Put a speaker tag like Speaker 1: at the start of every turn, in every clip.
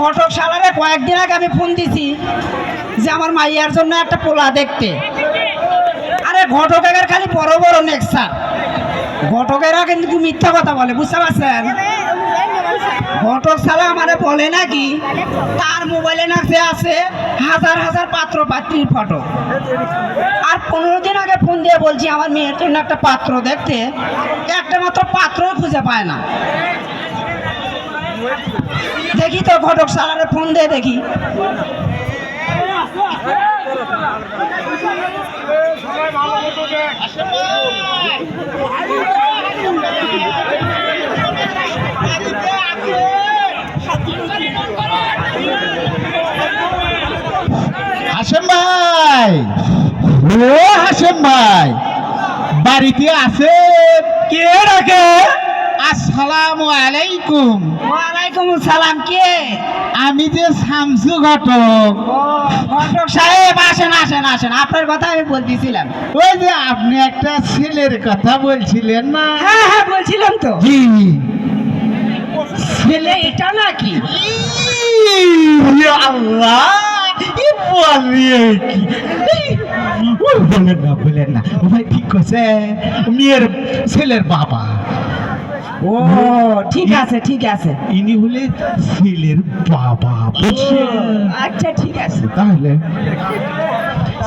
Speaker 1: ঘটক সালারে কয়েকদিন আগে আমি ফোন দিছি যে আমার মাইয়ার জন্য একটা পোলা দেখতে। আরে ঘটকের খালি বড় বড় নেক্সার ঘটকেরা কিন্তু মিথ্যা কথা বলে, বুঝতে পারছেন? ঘটক সালা আমারে বলে নাকি, তার মোবাইলে নাকি আছে হাজার হাজার পাত্র পাত্রীর ফটো। আর পনেরো দিন আগে ফোন দিয়ে বলছি, আমার মেয়ের জন্য একটা পাত্র দেখতে, একটা মাত্র পাত্রই খুঁজে পায় না। দেখি তো ঘটক সালারে ফোন দিয়ে দেখি।
Speaker 2: হাসেম ভাই। ও হাসেম ভাই। বাড়িতে আছে? কে রাখে আসসালামু আলাইকুম।
Speaker 1: ওয়ালাইকুম সালাম কে?
Speaker 2: আমি যে শামসু ঘটক।
Speaker 1: ঘটক সাহেব আসেন আসেন আসেন। আপনার কথা আমি বলতেছিলাম।
Speaker 2: ওই যে আপনি একটা ছেলের কথা বলছিলেন না?
Speaker 1: হ্যাঁ হ্যাঁ বলছিলাম তো।
Speaker 2: জি।
Speaker 1: ছেলে এটা নাকি?
Speaker 2: আল্লাহ কি বলে কি বলেন না বলেন না। ভাই ঠিক আছে মেয়ের ছেলের বাবা।
Speaker 1: ও ঠিক আছে ঠিক আছে।
Speaker 2: ইনি হলে ছেলের বাবা। বুঝছেন?
Speaker 1: আচ্ছা ঠিক আছে।
Speaker 2: তাহলে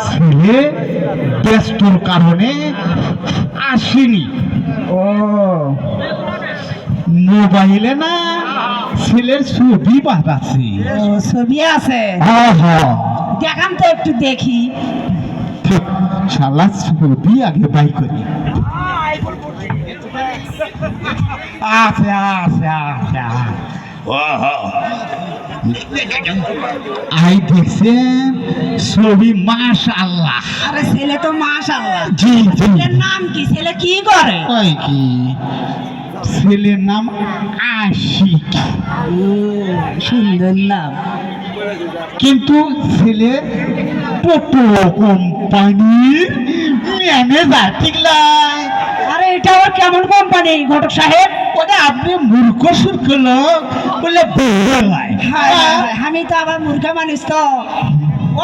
Speaker 2: ছেলে ব্যস্তর কারণে আসেনি।
Speaker 1: ও।
Speaker 2: মোবাইলে না ছেলের ছবি বাঁধাচ্ছে
Speaker 1: ও, ছবি আছে।
Speaker 2: হ্যাঁ হ্যাঁ।
Speaker 1: দেখান তো একটু দেখি।
Speaker 2: শালা ছবি আগে বাই করি। আছে আছে আছে আই দেখছেন ছবি মাস আল্লাহ
Speaker 1: আরে ছেলে তো মাশাআল্লাহ।
Speaker 2: জি জি।
Speaker 1: ছেলের নাম কি? ছেলে কি করে?
Speaker 2: কয় কি? ছেলের নাম আশিক।
Speaker 1: সুন্দর নাম।
Speaker 2: কিন্তু ছেলে টোটো কোম্পানির ম্যানেজার ঠিক
Speaker 1: আরে এটা আবার কেমন কোম্পানি ঘটক সাহেব?
Speaker 2: ওটা আপনি মূর্খ সুর্খ লোক। বলে লাই
Speaker 1: হায়। আমি তো আবার মূর্খা মানুষ তো।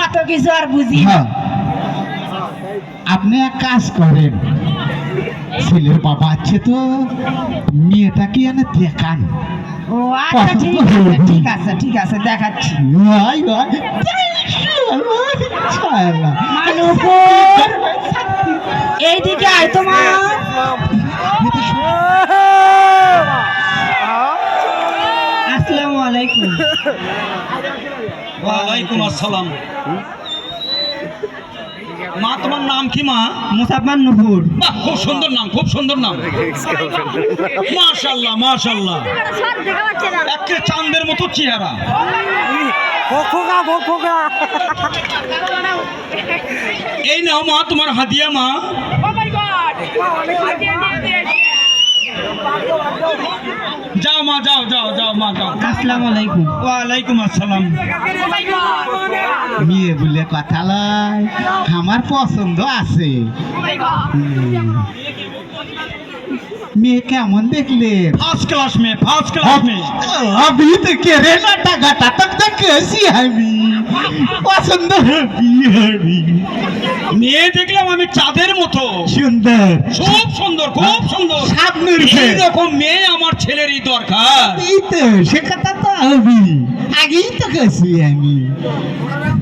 Speaker 1: অত কিছু আর বুঝি
Speaker 2: হ্যাঁ। আপনি এক কাজ করেন। ছেলের বাবা আছে তো মেয়েটাকে এনে দেখান?
Speaker 1: ও আচ্ছা ঠিক আছে ঠিক আছে ঠিক আছে দেখাচ্ছি। মানুপুর এইদিকে আয় তোমার। আসসালামু আলাইকুম।
Speaker 3: ওয়ালাইকুম আসসালাম। মা তোমার নাম কি মা?
Speaker 1: মুসাফার নুপুর।
Speaker 3: বাহ খুব সুন্দর নাম খুব সুন্দর নাম। মাশাল্লাহ মাশাল্লাহ একে চাঁদের মতো চেহারা। এই নাও মা তোমার হাদিয়া মা। যাও মা যাও যাও যাও মা যাও।
Speaker 1: আসসালামু আলাইকুম।
Speaker 3: ওয়ালাইকুম আসসালাম।
Speaker 2: মেয়ে বলে কথা লয় আমার পছন্দ আছে। হুম। মেয়ে কেমন দেখলে
Speaker 3: ফার্স্ট ক্লাস মে ফার্স্ট ক্লাস মে
Speaker 2: अभी तो केरे ना टका टक तक कैसी है मी पसंद है भी
Speaker 3: মেয়ে দেখলাম আমি চাঁদের মতো
Speaker 2: सुंदर
Speaker 3: খুব সুন্দর খুব সুন্দর
Speaker 2: সামনের
Speaker 3: এইরকম মেয়ে আমার ছেলেরই দরকার
Speaker 2: এই তো সে কথা তো আমি আগেই তো গেছি আমি ও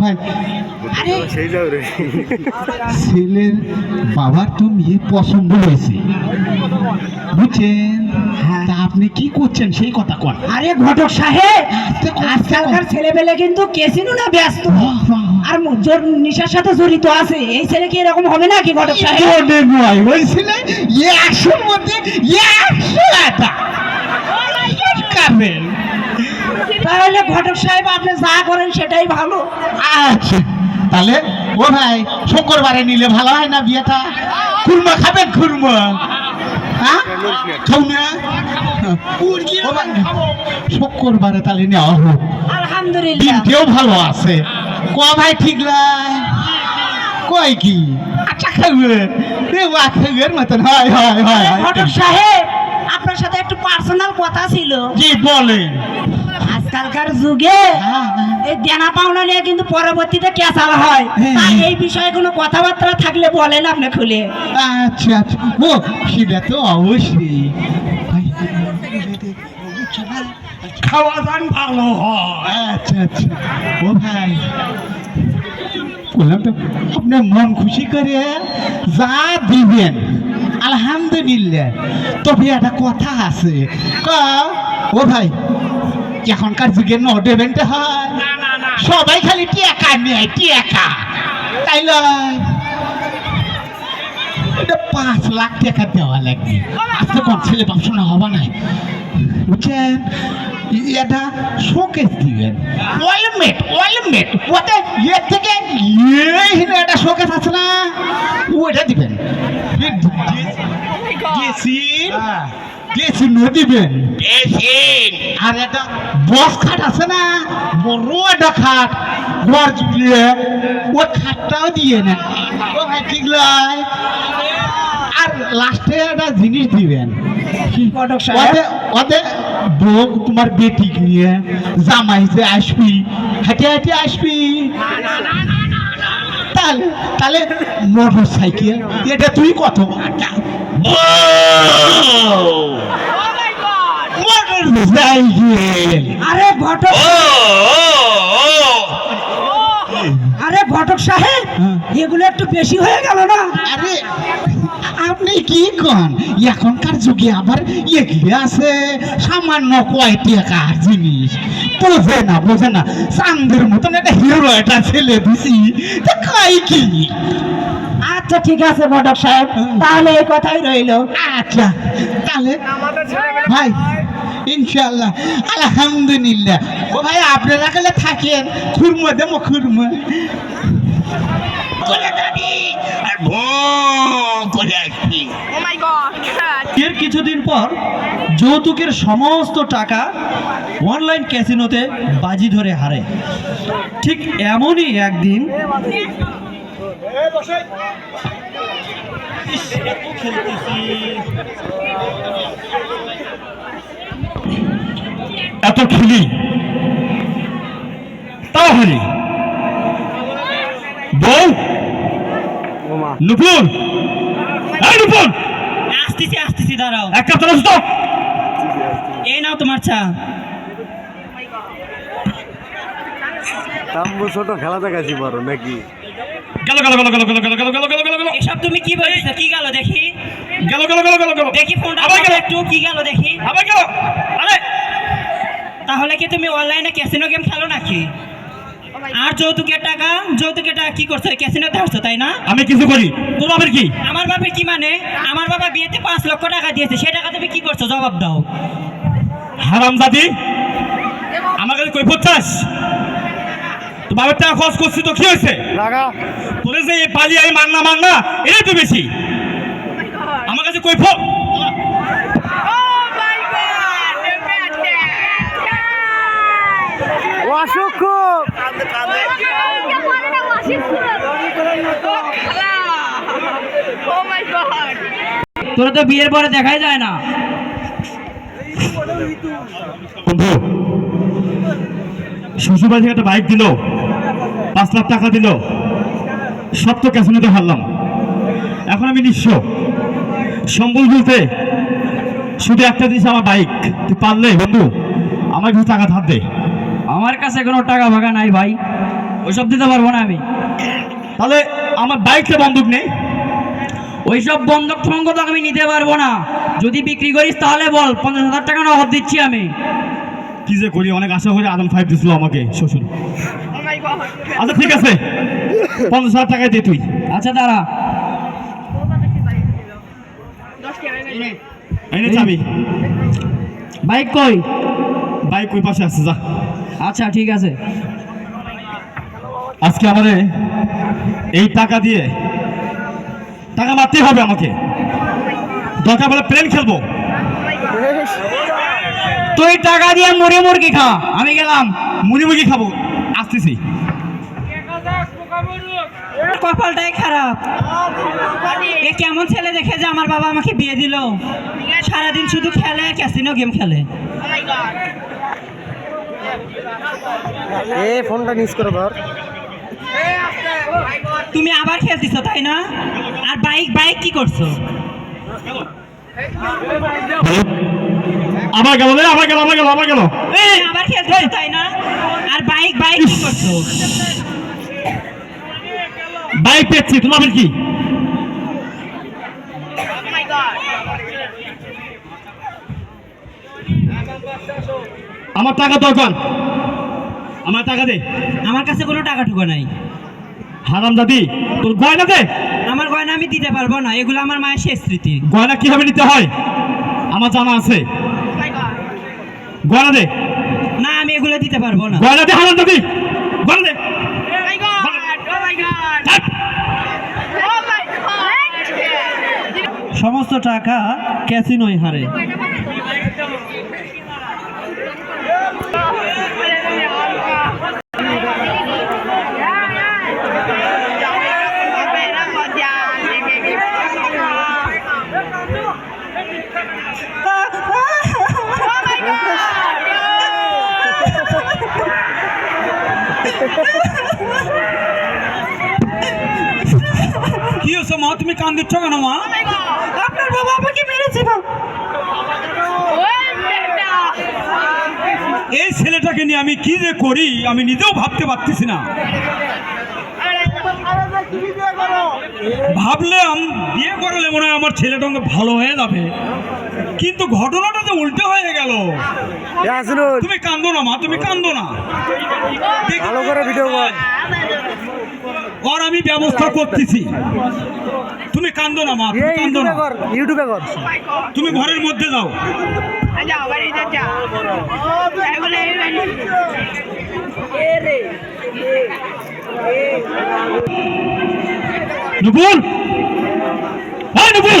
Speaker 2: ভাই ছেলের বাবার তো মেয়ে পছন্দ হয়েছে। বুঝছেন? তা আপনি কি করছেন সেই কথা কন।
Speaker 1: আরে ঘটক সাহেব আজকালকার ছেলেপেলে কিন্তু কেসিনো না ব্যস্ত। আর জোর নিশার সাথে জড়িত আছে। এই ছেলে কি এরকম হবে নাকি ঘটক সাহেব?
Speaker 2: নয় একশোর মধ্যে একশো
Speaker 1: তাহলে ঘটক সাহেব আপনি যা করেন সেটাই ভালো।
Speaker 2: আচ্ছা তাহলে ও ভাই শুক্রবারে নিলে ভালো হয় না বিয়েটা? খুরমা খাবেন খুরমা? হ্যাঁ? শুক্রবারে তাহলে নেওয়া হোক।
Speaker 1: আলহামদুলিল্লাহ।
Speaker 2: দিনটিও ভালো আছে। ক ভাই ঠিক কয় কি? আচ্ছা খাবে। এ ওয়া খাবের মতন। হয় হয় হয় হয়।
Speaker 1: সাহেব আপনার সাথে একটু পার্সোনাল কথা ছিল।
Speaker 2: জি বলেন।
Speaker 1: আজকালকার যুগে
Speaker 2: হ্যাঁ, হ্যাঁ।
Speaker 1: এই দেনা পাওনা নিয়ে কিন্তু পরবর্তীতে কেসাল হয়।
Speaker 2: হ্যাঁ।
Speaker 1: তাই এই বিষয়ে কোনো কথাবার্তা থাকলে বলেন আপনি খুলে।
Speaker 2: আচ্ছা আচ্ছা। ও সেটা তো অবশ্যই।
Speaker 4: খাওয়া দান ভালো হয়।
Speaker 2: আচ্ছা আচ্ছা। ও ভাই বললাম তো আপনি মন খুশি করে যা দিবেন আলহামদুলিল্লাহ। তবে একটা কথা আছে। ক ও ভাই এখনকার যুগে ন দেবেনটা হয়।
Speaker 4: না না না।
Speaker 2: সবাই খালি টিয়াকা নেয় টিয়াকা। তাই লয়। এটা পাঁচ লাখ টাকা দেওয়া লাগবে। আজকে কোন ছেলে বাপসনা হবা নাই। বুঝছেন? এটা শোকেস দিবেন। ওয়েলমেট ওয়েলমেট ওতে ইয়ে থেকে এই হিনে একটা শোকেস আছে না? ওইটা দিবেন। গেছিন গেছিনও দিবেন আর একটা বস খাট আছে না? বড় একটা খাট। ঘর জুড়ে ওই খাটটাও দিয়ে নেন। ও ভাই ঠিক লয়। আর লাস্টে একটা জিনিস দিবেন। ওদের বউ তোমার বেটি নিয়ে জামাই যে আসবি। হেঁটে হেঁটে আসবি। তাহলে তাহলে মোটর সাইকেল এটা তুই কত মোটর সাইকেল
Speaker 1: আরে ঘটক আরে ভটক সাহেব
Speaker 2: হ্যাঁ।
Speaker 1: এগুলো একটু বেশি হয়ে গেল না?
Speaker 2: আরে আপনি কি কন? এখনকার যুগে আবার এগিয়ে আছে সামান্য কয় টাকার জিনিস। বোঝে না বোঝে না। চান্দের মতন একটা হিরো একটা ছেলে দিছি। তা কয় কি?
Speaker 1: আচ্ছা ঠিক আছে ঘটক সাহেব। তাহলে এই কথাই রইল।
Speaker 2: আচ্ছা তাহলে ভাই ইনশাল্লাহ আলহামদুলিল্লাহ। ও ভাই আপনারা গেলে থাকেন খুরমো দেবো খুরমো।
Speaker 3: Oh god.
Speaker 5: এর কিছুদিন পর যৌতুকের সমস্ত টাকা অনলাইন ক্যাসিনোতে বাজি ধরে হারে। ঠিক এমনই একদিন
Speaker 4: এত খেলি? তাহলে বউ? নুপুর? এই নুপুর!
Speaker 5: আসতেছি আসতেছি দাঁড়াও।
Speaker 4: এক কাপ চলে তো?
Speaker 5: এই নাও তোমার চা।
Speaker 6: তাম্বু ছোট খেলা দেখাচ্ছি বড় নাকি?
Speaker 4: গেল গেল গেল গেল গেল গেল গেল গেল গেল গেল গেল
Speaker 5: এসব তুমি কি বলছো কি গেল দেখি
Speaker 4: গেল গেল গেল গেল গেল
Speaker 5: দেখি ফোনটা
Speaker 4: আবার গেল
Speaker 5: একটু কি গেল দেখি
Speaker 4: আবার গেল আরে
Speaker 5: তাহলে কি তুমি অনলাইনে ক্যাসিনো গেম খেলো নাকি আর যৌতুকের টাকা যৌতুকের টাকা কি করছ ক্যাসিনোতে আসছো তাই না
Speaker 4: আমি কিছু করি তোর বাপের কি
Speaker 5: আমার বাপের কি মানে আমার বাবা বিয়েতে পাঁচ লক্ষ টাকা দিয়েছে সেই টাকা তুমি কি করছ জবাব দাও
Speaker 4: হারাম দাদি আমার কাছে কই পড়ছাস তো বাবার টাকা খরচ করছি তো কি হয়েছে
Speaker 6: রাগা
Speaker 4: তোরে যে এই পালি আই মাংনা মাংনা এটাই তো বেশি আমার কাছে কই ফো
Speaker 3: Oh my god.
Speaker 6: অসুখ
Speaker 3: Oh my god.
Speaker 5: তোরা তো বিয়ের পরে দেখাই যায় না
Speaker 4: বন্ধু শ্বশুরবাড়ি থেকে একটা বাইক দিল পাঁচ লাখ টাকা দিল সব তো ক্যাসিনোতে হারলাম। এখন আমি নিঃস্ব। সম্বল বলতে শুধু একটা জিনিস আমার বাইক তুই পারলে বন্ধু আমার কিছু টাকা ধার দে।
Speaker 5: আমার কাছে কোনো টাকা ফাঁকা নাই ভাই। ওইসব দিতে পারব না আমি।
Speaker 4: তাহলে আমার বাইকটা বন্দুক নেই
Speaker 5: ওইসব বন্ধক তো আমি নিতে পারব না। যদি বিক্রি করিস তাহলে বল পঞ্চাশ হাজার টাকা নগদ দিচ্ছি আমি।
Speaker 4: কি যে করি অনেক আশা করে আদম ফাইভ দিছিল আমাকে শ্বশুর. আচ্ছা ঠিক আছে। পঞ্চাশ হাজার টাকায় দে তুই।
Speaker 5: আচ্ছা দাঁড়া।
Speaker 4: এনে। যাবি।
Speaker 5: বাইক কই?
Speaker 4: বাইক ওই পাশে আসছে যা।
Speaker 5: আচ্ছা ঠিক আছে।
Speaker 4: আজকে আমাদের এই টাকা দিয়ে টাকা মারতেই হবে আমাকে। দরকার বলে প্লেন খেলব।
Speaker 5: তুই টাকা দিয়ে মুড়ি মুরগি খা। আমি গেলাম।
Speaker 4: মুড়ি মুরগি খাব।
Speaker 5: কপালটাই খারাপ। এ কেমন ছেলে দেখে যে আমার বাবা আমাকে বিয়ে দিল? সারাদিন শুধু খেলে ক্যাসিনো গেম খেলে।
Speaker 3: এ ফোনটা নিস করে ধর।
Speaker 5: তুমি আবার খেলতেছো তাই না? আর বাইক বাইক কি করছ?
Speaker 4: আবার গেল আবার গেল আবার গেল আবার গেল।
Speaker 5: আবার খেলতেছো তাই না? আর বাইক বাইক কি করছ?
Speaker 4: বাইক পেয়েছি তোমার কি? আমার টাকা দরকার। আমার টাকা দে।
Speaker 5: আমার কাছে কোনো টাকা টুকু নাই।
Speaker 4: হারাম দাদি তোর গয়না দে।
Speaker 5: আমার গয়না আমি দিতে পারব না এগুলো আমার মায়ের শেষ স্মৃতি।
Speaker 4: গয়না কীভাবে নিতে হয়? আমার জানা আছে। গয়না দে।
Speaker 5: না আমি এগুলো দিতে পারব না।
Speaker 4: গয়না দে হারাম দাদি। গয়না দে।
Speaker 7: সমস্ত টাকা ক্যাসিনোয় হারে।
Speaker 8: কি হয়েছে মা? তুমি কান দিচ্ছ কেন মা?
Speaker 5: আপনার বাবা আমাকে মেরেছে বাবা
Speaker 8: এই ছেলেটাকে নিয়ে আমি কি যে করি আমি নিজেও ভাবতে পারতেছি না। ভাবলাম বিয়ে করালে মনে হয় আমার ছেলেটা আমাকে ভালো হয়ে যাবে। কিন্তু ঘটনাটা তো উল্টো হয়ে গেল। তুমি কান্দো না মা তুমি কান্দো না।
Speaker 3: ভালো করে ভিডিও কর
Speaker 8: ওর আমি ব্যবস্থা করতেছি। তুমি কান্দো না মা তুমি কান্দো না।
Speaker 3: কর ইউটিউবে কর।
Speaker 8: তুমি ঘরের মধ্যে যাও।
Speaker 4: নুপুর! হ্যাঁ নুপুর!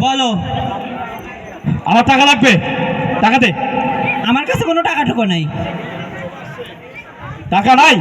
Speaker 5: বলো
Speaker 4: আমার টাকা লাগবে? টাকা দে।
Speaker 5: আমার কাছে কোনো টাকা টুকু নাই।
Speaker 4: টাকা নাই?